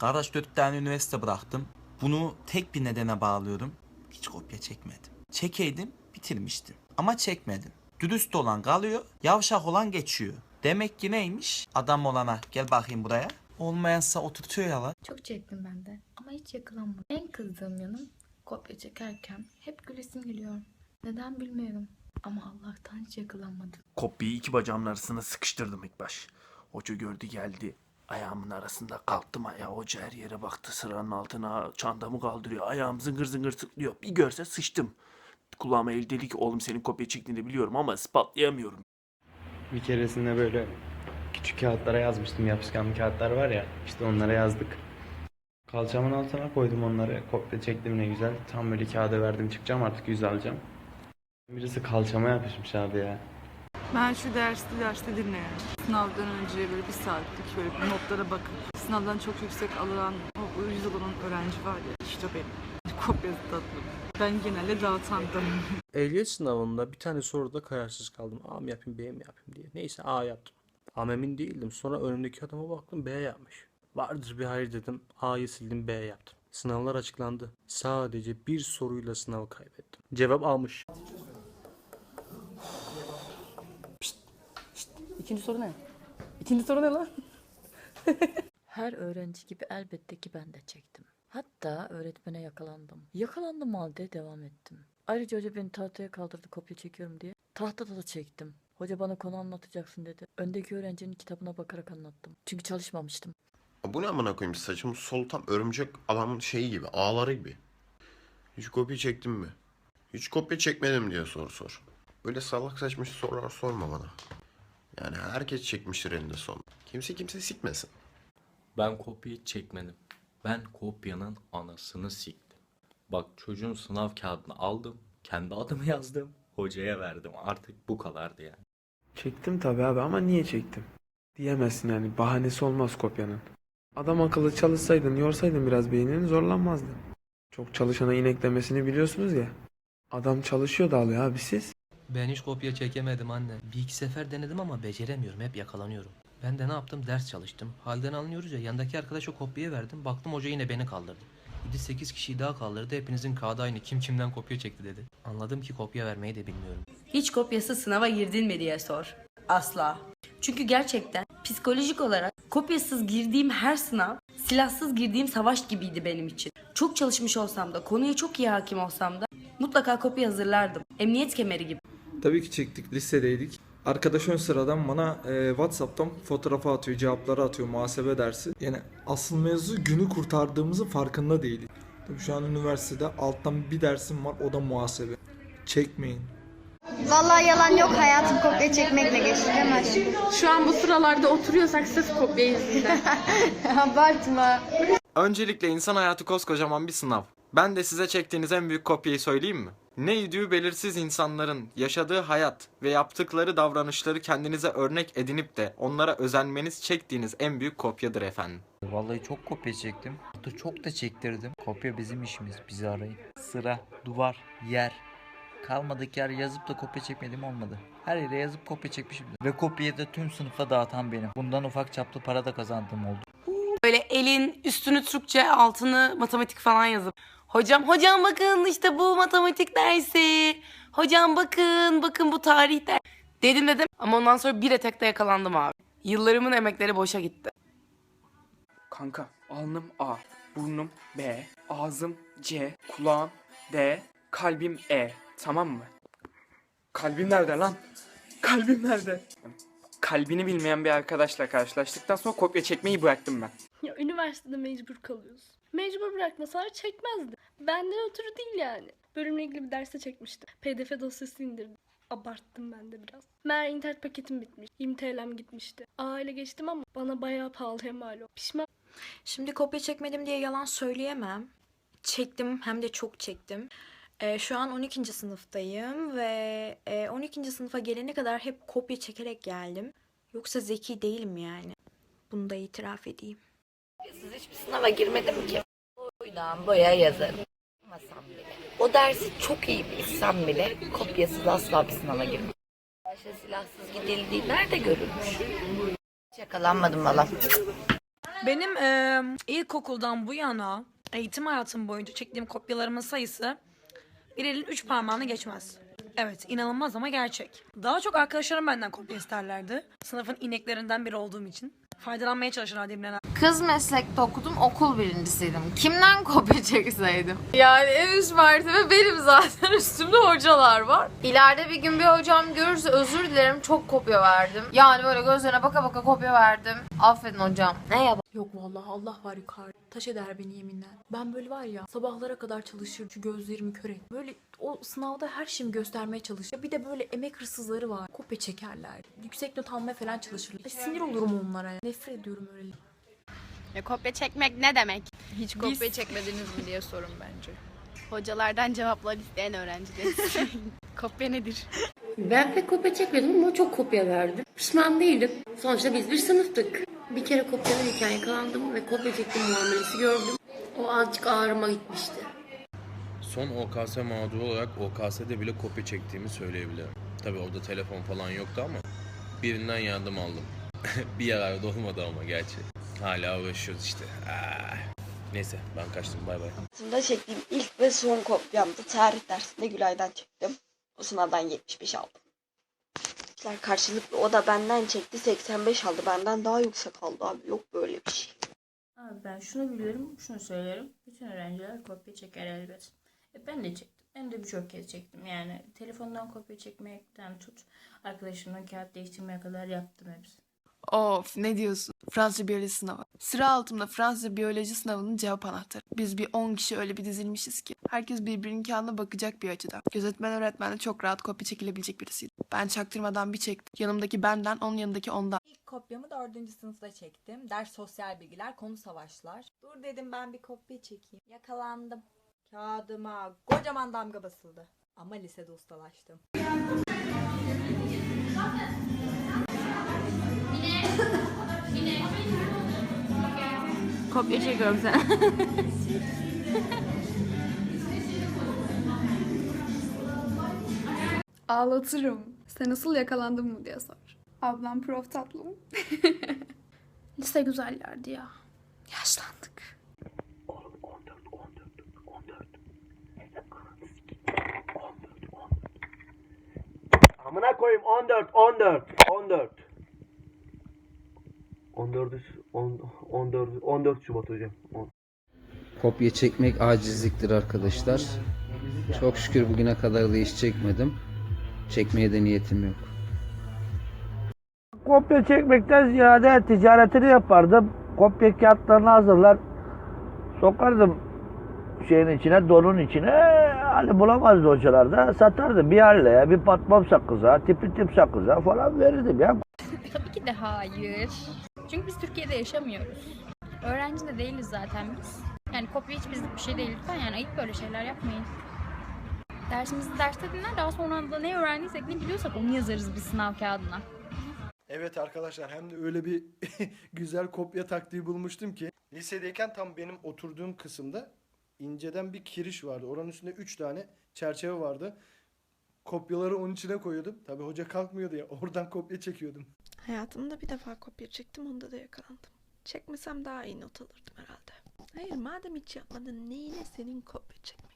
Kardeş dört tane üniversite bıraktım. Bunu tek bir nedene bağlıyorum. Hiç kopya çekmedim. Çekeydim bitirmiştim. Ama çekmedim. Dürüst olan kalıyor, yavşak olan geçiyor. Demek ki neymiş? Adam olana gel bakayım buraya. Olmayansa oturtuyor ya la. Çok çektim ben de ama hiç yakalanmadım. En kızdığım yanım kopya çekerken hep gülesim geliyor. Neden bilmiyorum ama Allah'tan hiç yakalanmadım. Kopyayı iki bacağımın arasına sıkıştırdım ilk baş. Hoca gördü geldi. Ayağımın arasında kalktım ayağa. Hoca her yere baktı sıranın altına. Çantamı kaldırıyor. Ayağım zıngır zıngır tıklıyor. Bir görse sıçtım. Kulağıma el dedi ki oğlum senin kopya çektiğini biliyorum ama ispatlayamıyorum. Bir keresinde böyle küçük kağıtlara yazmıştım yapışkan kağıtlar var ya işte onlara yazdık. Kalçamın altına koydum onları kopya çektim ne güzel tam böyle kağıda verdim çıkacağım artık yüz alacağım. Birisi kalçama yapışmış abi ya. Ben şu derste derste dinlerim. Sınavdan önce böyle bir saatlik şöyle bir notlara bakıp sınavdan çok yüksek alınan, o yüz alan öğrenci var ya işte benim. Kopyası tatlım. Ben genelde dağıtandım. Ehliyet sınavında bir tane soruda kararsız kaldım. A mı yapayım B mi yapayım diye. Neyse A yaptım. Ama değildim. Sonra önümdeki adama baktım B yapmış. Vardır bir hayır dedim. A'yı sildim B yaptım. Sınavlar açıklandı. Sadece bir soruyla sınavı kaybettim. Cevap almış. İkinci soru ne? İkinci soru ne lan? Her öğrenci gibi elbette ki ben de çektim. Hatta öğretmene yakalandım. Yakalandım halde devam ettim. Ayrıca hoca beni tahtaya kaldırdı kopya çekiyorum diye. Tahtada da çektim. Hoca bana konu anlatacaksın dedi. Öndeki öğrencinin kitabına bakarak anlattım. Çünkü çalışmamıştım. Bu ne amına koyayım saçım sol tam örümcek adamın şeyi gibi ağları gibi. Hiç kopya çektin mi? Hiç kopya çekmedim diye soru sor. Böyle salak saçma sorular sorma bana. Yani herkes çekmiştir eninde son. Kimse kimse sikmesin. Ben kopyayı çekmedim. Ben kopyanın anasını siktim. Bak çocuğun sınav kağıdını aldım. Kendi adımı yazdım. Hocaya verdim. Artık bu kadardı yani. Çektim tabi abi ama niye çektim? Diyemezsin yani bahanesi olmaz kopyanın. Adam akıllı çalışsaydın yorsaydın biraz beynini zorlanmazdın. Çok çalışana inek demesini biliyorsunuz ya. Adam çalışıyor da alıyor abi siz. Ben hiç kopya çekemedim anne. Bir iki sefer denedim ama beceremiyorum. Hep yakalanıyorum. Ben de ne yaptım? Ders çalıştım. Halden anlıyoruz ya. Yandaki arkadaşa kopya verdim. Baktım hoca yine beni kaldırdı. 7-8 kişiyi daha kaldırdı. Hepinizin kağıdı aynı. Kim kimden kopya çekti dedi. Anladım ki kopya vermeyi de bilmiyorum. Hiç kopyası sınava girdin mi diye sor. Asla. Çünkü gerçekten psikolojik olarak kopyasız girdiğim her sınav silahsız girdiğim savaş gibiydi benim için. Çok çalışmış olsam da konuya çok iyi hakim olsam da mutlaka kopya hazırlardım. Emniyet kemeri gibi. Tabii ki çektik lisedeydik. Arkadaş ön sıradan bana e, Whatsapp'tan fotoğrafı atıyor, cevapları atıyor muhasebe dersi. Yani asıl mevzu günü kurtardığımızın farkında değilik. Tabii şu an üniversitede alttan bir dersim var o da muhasebe. Çekmeyin. Vallahi yalan yok hayatım kopya çekmekle geçti değil mi? Şu an bu sıralarda oturuyorsak sırf kopya yüzünden. Abartma. Öncelikle insan hayatı koskocaman bir sınav. Ben de size çektiğiniz en büyük kopyayı söyleyeyim mi? Ne idüğü belirsiz insanların yaşadığı hayat ve yaptıkları davranışları kendinize örnek edinip de onlara özenmeniz çektiğiniz en büyük kopyadır efendim. Vallahi çok kopya çektim. Hatta çok da çektirdim. Kopya bizim işimiz. Bizi arayın. Sıra, duvar, yer. Kalmadık yer yazıp da kopya çekmedim olmadı. Her yere yazıp kopya çekmişim. Ve kopyayı da tüm sınıfa dağıtan benim. Bundan ufak çaplı para da kazandığım oldu. Böyle elin üstünü Türkçe altını matematik falan yazıp. Hocam hocam bakın işte bu matematik dersi. Hocam bakın bakın bu tarih dersi. Dedim dedim ama ondan sonra bir etekte yakalandım abi. Yıllarımın emekleri boşa gitti. Kanka alnım A, burnum B, ağzım C, kulağım D, kalbim E. Tamam mı? Kalbim nerede lan? Kalbim nerede? Kalbini bilmeyen bir arkadaşla karşılaştıktan sonra kopya çekmeyi bıraktım ben. Ya üniversitede mecbur kalıyoruz. Mecbur bırakmasalar çekmezdi. Benden ötürü değil yani. Bölümle ilgili bir derste çekmiştim. PDF dosyası indirdim. Abarttım ben de biraz. Meğer internet paketim bitmiş. 20 TL'm gitmişti. Aile geçtim ama bana bayağı pahalıya mal oldu. Pişman Şimdi kopya çekmedim diye yalan söyleyemem. Çektim hem de çok çektim. Ee, şu an 12. sınıftayım ve e, 12. sınıfa gelene kadar hep kopya çekerek geldim. Yoksa zeki değilim yani. Bunu da itiraf edeyim. Siz hiçbir sınava girmedim ki. Boydan boya yazarım. O dersi çok iyi bilsem bile kopyasız asla bir sınava girmem. Başta silahsız gidildiği nerede görülmüş? Hiç yakalanmadım valla. Benim eee, ilkokuldan bu yana eğitim hayatım boyunca çektiğim kopyalarımın sayısı bir elin üç parmağını geçmez. Evet inanılmaz ama gerçek. Daha çok arkadaşlarım benden kopya isterlerdi. Sınıfın ineklerinden biri olduğum için. Faydalanmaya çalışırlardı imrenen. Kız meslekte okudum, okul birincisiydim. Kimden kopya çekseydim? Yani en üst mertebe benim zaten üstümde hocalar var. İleride bir gün bir hocam görürse özür dilerim çok kopya verdim. Yani böyle gözlerine baka baka kopya verdim. Affedin hocam. Ne yap? Yok vallahi Allah var yukarı. Taş eder beni yeminler. Ben böyle var ya sabahlara kadar çalışır şu gözlerimi kör et. Böyle o sınavda her şeyimi göstermeye çalışır. Bir de böyle emek hırsızları var. Kopya çekerler. Yüksek not almaya falan çalışırlar. Ay, sinir olurum onlara ya. Nefret ediyorum öyle. Ya kopya çekmek ne demek? Hiç kopya çekmediniz mi diye sorun bence. Hocalardan cevaplar isteyen öğrenciler. kopya nedir? Ben pek kopya çekmedim ama çok kopya verdim. Pişman değilim. Sonuçta biz bir sınıftık. Bir kere kopya verirken yakalandım ve kopya çektiğim muamelesi gördüm. O azıcık ağrıma gitmişti. Son OKS mağduru olarak OKS'de bile kopya çektiğimi söyleyebilirim. Tabi orada telefon falan yoktu ama birinden yardım aldım. bir yararı da olmadı ama gerçi. Hala uğraşıyoruz işte. Ah. Neyse ben kaçtım bay bay. Hayatımda çektiğim ilk ve son kopyamdı. Tarih dersinde Gülay'dan çektim. O sınavdan 75 aldım. İşler karşılıklı o da benden çekti 85 aldı. Benden daha yüksek aldı abi. Yok böyle bir şey. Abi ben şunu biliyorum, şunu söylerim. Bütün öğrenciler kopya çeker elbet. E ben de çektim. Hem de birçok kez çektim. Yani telefondan kopya çekmekten tut. Arkadaşımla kağıt değiştirmeye kadar yaptım hepsini. Of ne diyorsun? Fransızca biyoloji sınavı. Sıra altımda Fransızca biyoloji sınavının cevap anahtarı. Biz bir 10 kişi öyle bir dizilmişiz ki. Herkes birbirinin kağıdına bakacak bir açıda. Gözetmen öğretmen de çok rahat kopya çekilebilecek birisiydi. Ben çaktırmadan bir çektim. Yanımdaki benden, onun yanındaki ondan. İlk kopyamı dördüncü sınıfta çektim. Ders sosyal bilgiler, konu savaşlar. Dur dedim ben bir kopya çekeyim. Yakalandım. Kağıdıma kocaman damga basıldı. Ama lisede ustalaştım. Kopya çekiyorum sen. Ağlatırım. Sen nasıl yakalandın mı diye sor. Ablam prof tatlım. Lise güzellerdi ya. Yaşlandık. Amına koyayım 14 14 14. 14 14 14 Şubat hocam. Kopya çekmek acizliktir arkadaşlar. Çok şükür bugüne kadar da hiç çekmedim. Çekmeye de niyetim yok. Kopya çekmekten ziyade ticaretini yapardım. Kopya kağıtlarını hazırlar. Sokardım şeyin içine, donun içine. Hani bulamazdı hocalar da satardım. Bir halleye, bir patmam sakıza, tipi tip sakıza falan verirdim ya. Tabii ki de hayır. Çünkü biz Türkiye'de yaşamıyoruz. Öğrenci de değiliz zaten biz. Yani kopya hiç bizlik bir şey değil lütfen yani ayıp böyle şeyler yapmayın. Dersimizi derste dinler daha sonra da ne öğrendiysek ne biliyorsak onu yazarız bir sınav kağıdına. Evet arkadaşlar hem de öyle bir güzel kopya taktiği bulmuştum ki. Lisedeyken tam benim oturduğum kısımda inceden bir kiriş vardı. Oranın üstünde 3 tane çerçeve vardı. Kopyaları onun içine koyuyordum. Tabi hoca kalkmıyordu ya oradan kopya çekiyordum. Hayatımda bir defa kopya çektim onda da yakalandım. Çekmesem daha iyi not alırdım herhalde. Hayır madem hiç yapmadın neyine senin kopya çekmek?